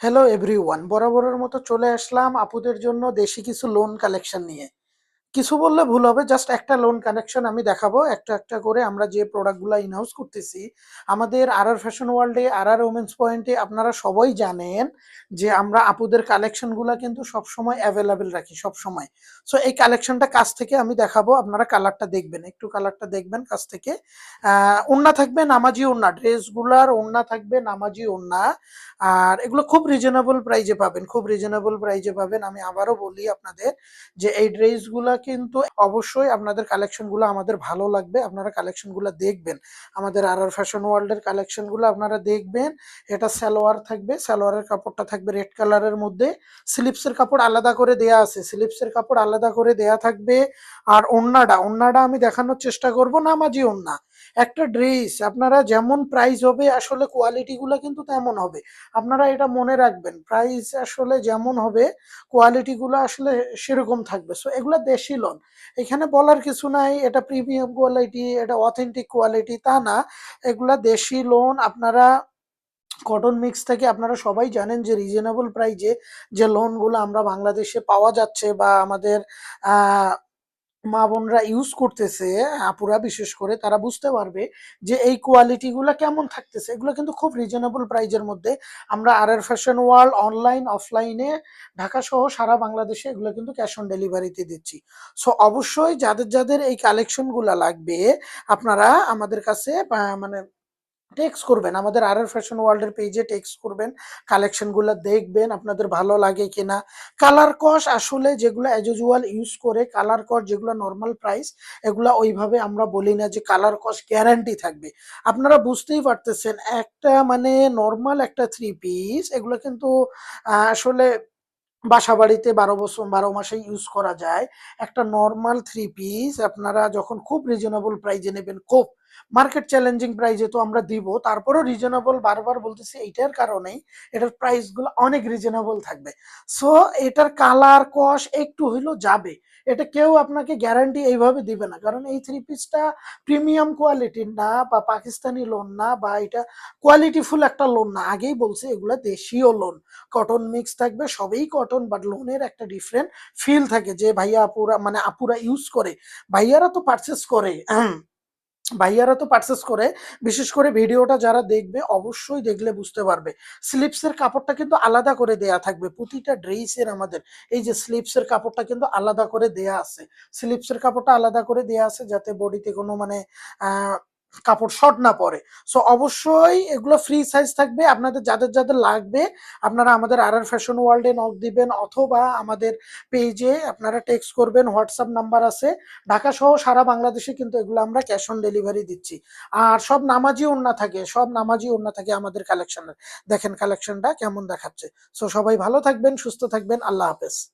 Hello everyone বরাবরের মতো চলে আসলাম আপুদের জন্য দেশি কিছু লোন কালেকশন নিয়ে। কিছু বললে ভুল হবে জাস্ট একটা লোন কানেকশন আমি দেখাবো, একটা একটা করে আমরা যে প্রোডাক্টগুলো ইনহাউস করতেছি, আমাদের আর আর ফ্যাশন ওয়ার্ল্ডে আর আর ওমেন্স পয়েন্টে আপনারা সবাই জানেন যে আমরা আপুদের কালেকশনগুলো কিন্তু সবসময় অ্যাভেলেবেল রাখি, সবসময়। সো এই কালেকশনটা কাছ থেকে আমি দেখাবো, আপনারা কালারটা দেখবেন, একটু কালারটা দেখবেন কাছ থেকে। ওন্না থাকবে নামাজি ওন্না ড্রেসগুলার ওন্না থাকবে নামাজি ওন্না আর এগুলো খুব রিজনেবল প্রাইজে পাবেন, খুব রিজনেবল প্রাইজে পাবেন। আমি আবারও বলি আপনাদের যে এই ড্রেসগুলা কিন্তু অবশ্যই আপনাদের কালেকশনগুলো আমাদের ভালো লাগবে। আপনারা কালেকশনগুলো দেখবেন। আমাদের আর আর ফ্যাশন ওয়ার্ল্ডের কালেকশনগুলো আপনারা দেখবেন। এটা সালোয়ার থাকবে, সালোয়ারের কাপড়টা থাকবে রেড কালারের মধ্যে। স্লিপসের কাপড় আলাদা করে দেয়া আছে। স্লিপসের কাপড় আলাদা করে দেয়া থাকবে। আর ওন্নাটা ওন্নাটা আমি দেখানোর চেষ্টা করব, নামাজি ওন্না। একটা ড্রেস আপনারা যেমন প্রাইস হবে, আসলে কোয়ালিটিগুলো কিন্তু তেমন হবে। আপনারা এটা মনে রাখবেন প্রাইস আসলে যেমন হবে কোয়ালিটিগুলো আসলে সেরকম থাকবে। সো এগুলো দেশি লোন এখানে বলার কিছু নাই, এটা প্রিমিয়াম কোয়ালিটি এটা অথেন্টিক কোয়ালিটি তা না। এগুলা দেশি লোন আপনারা কটন মিক্স থেকে আপনারা সবাই জানেন যে রিজনেবল প্রাইজে যে লোনগুলো আমরা বাংলাদেশে পাওয়া যাচ্ছে বা আমাদের মা বোনরা ইউজ করতেছে, আপুরা বিশেষ করে তারা বুঝতে পারবে যে এই কোয়ালিটি গুলা কেমন থাকতেছে। এগুলো কিন্তু খুব রিজনেবল প্রাইজের মধ্যে। আমরা আর আর ফ্যাশন ওয়ার্ল্ড অনলাইন অফলাইনে ঢাকা সহ সারা বাংলাদেশে এগুলো কিন্তু ক্যাশ অন ডেলিভারিতে দিচ্ছি। সো অবশ্যই যাদের যাদের এই কালেকশনগুলা লাগবে, আপনারা আমাদের কাছে মানে টেক্সট করবেন। আমাদের আর ফ্যাশন ওয়ার্ল্ডের পেজে টেক্স করবেন। কালেকশনগুলো দেখবেন, আপনাদের ভালো লাগে কিনা। কালার কস আসলে যেগুলো অ্যাজ ইউজুয়াল ইউজ করে কালার কস যেগুলো নর্মাল প্রাইস এগুলো ওইভাবে আমরা বলি না যে কালার কস গ্যারান্টি থাকবে। আপনারা বুঝতেই পারতেছেন, একটা মানে নর্মাল একটা থ্রি পিস এগুলো কিন্তু আসলে বাসা বাড়িতে বারো বছর, বারো মাসে ইউজ করা যায়। একটা নর্মাল থ্রি পিস আপনারা যখন খুব রিজনেবল প্রাইজে নেবেন, খুব মার্কেট চ্যালেঞ্জিং প্রাইজে তো আমরা দিব, তারপরও রিজনেবল বারবার বলতেছি এইটার কারণেই এটার প্রাইসগুলো অনেক রিজনেবল থাকবে। সো এটার কালার কস একটু হইলেও যাবে। এটা কেউ আপনাকে গ্যারান্টি এইভাবে দিবে না। কারণ এই থ্রি পিসটা প্রিমিয়াম কোয়ালিটির না বা পাকিস্তানি লোন না বা এটা কোয়ালিটিফুল একটা লোন না। আগেই বলছে, এগুলা দেশীয় লোন কটন মিক্স থাকবে, সবেই কটন বাট লোনের একটা ডিফারেন্ট ফিল থাকে যে ভাইয়া আপুরা মানে আপুরা ইউজ করে। ভাইয়ারা তো পারচেস করে। ভাইয়ারা তো পারচেস করে, বিশেষ করে ভিডিওটা যারা দেখবে অবশ্যই দেখলে বুঝতে পারবে। স্লিপসের কাপড়টা কিন্তু আলাদা করে দেয়া থাকবে, প্রতিটা ড্রেসের আমাদের। এই যে স্লিপসের কাপড়টা কিন্তু আলাদা করে দেয়া আছে। স্লিপসের কাপড়টা আলাদা করে দেয়া আছে যাতে বডিতে কোনো মানে কাপড় শর্ট না পরে। সো অবশ্যই এগুলো ফ্রি সাইজ থাকবে। আপনাদের যাদের যাদের লাগবে, আপনারা আমাদের আর আর ফ্যাশন ওয়ার্ল্ডে নক দিবেন অথবা আমাদের পেজে আপনারা টেক্সট করবেন হোয়াটসঅ্যাপ নাম্বার আছে। ঢাকা সহ সারা বাংলাদেশে কিন্তু এগুলো আমরা ক্যাশ অন ডেলিভারি দিচ্ছি। আর সব নামাজি ওন্না থাকে, সব নামাজি ওন্না থাকে আমাদের কালেকশনের দেখেন কালেকশনটা কেমন দেখাচ্ছে। সো সবাই ভালো থাকবেন, সুস্থ থাকবেন। আল্লাহ হাফেজ।